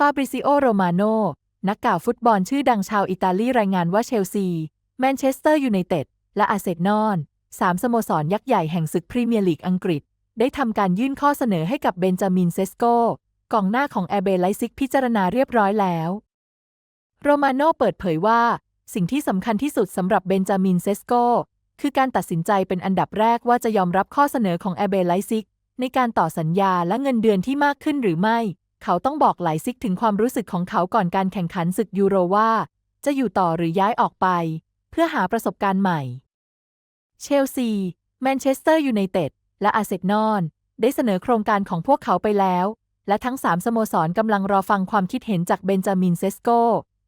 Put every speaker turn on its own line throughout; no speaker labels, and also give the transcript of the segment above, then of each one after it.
ฟาบริซิโอ โรมาโน นักข่าวฟุตบอลชื่อดังชาวอิตาลีรายงานว่าเชลซี แมนเชสเตอร์ยูไนเต็ด และอาร์เซนอลสามสโมสรยักษ์ใหญ่แห่งศึกพรีเมียร์ลีกอังกฤษ ได้ทำการยื่นข้อเสนอให้กับเบนจามินเซสโกกองหน้าของแอร์เบไลซิกพิจารณาเรียบร้อยแล้ว โรมาโนเปิดเผยว่า สิ่งที่สำคัญที่สุดสำหรับเบนจามินเซสโกคือการตัดสินใจเป็นอันดับแรกว่าจะยอมรับข้อเสนอของแอร์เบไลซิกในการต่อสัญญาและเงินเดือนที่มากขึ้นหรือไม่ เขาต้องบอกไลซิกถึงความรู้สึกของเขาก่อนการแข่งขันศึกยูโรว่า จะอยู่ต่อหรือย้ายออกไป เพื่อหาประสบการณ์ใหม่ เชลซี แมนเชสเตอร์ยูไนเต็ด และอาร์เซนอลได้เสนอโครงการของพวกเขาไปแล้ว และทั้งสามสโมสรกำลังรอฟังความคิดเห็นจากเบนจามินเซสโก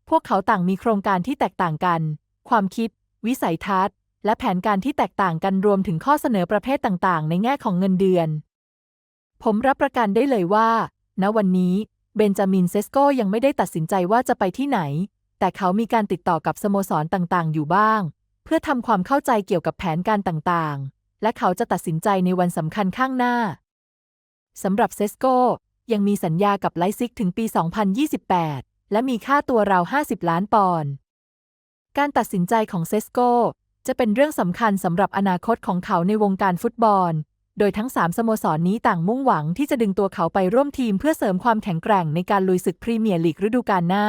พวกเขาต่างมีโครงการที่แตกต่างกัน ความคิด วิสัยทัศน์ และแผนการที่แตกต่างกันรวมถึงข้อเสนอประเภทต่างๆ ในแง่ของเงินเดือน ผมรับประกันได้เลยว่า ณวันนี้เบนจามินเซสโกยังไม่ได้ตัดสินใจว่าจะไปที่ไหน แต่เขามีการติดต่อกับสโมสรต่างๆ อยู่บ้าง เพื่อทำความเข้าใจเกี่ยวกับแผนการต่างๆ และเขาจะตัดสินใจในวันสำคัญข้างหน้าสำหรับเซสโกยังมีสัญญากับไลซิกถึงปี 2028 และมีค่าตัวราว 50 ล้านปอนด์การตัดสินใจของเซสโกจะเป็นเรื่องสำคัญสำหรับอนาคตของเขาในวงการฟุตบอล โดยทั้ง 3 สโมสรนนี้ต่างมุ่งหวังที่จะดึงตัวเขาไปร่วมทีมเพื่อเสริมความแข็งแกร่งในการลุยศึกพรีเมียร์ลีกฤดูกาลหน้า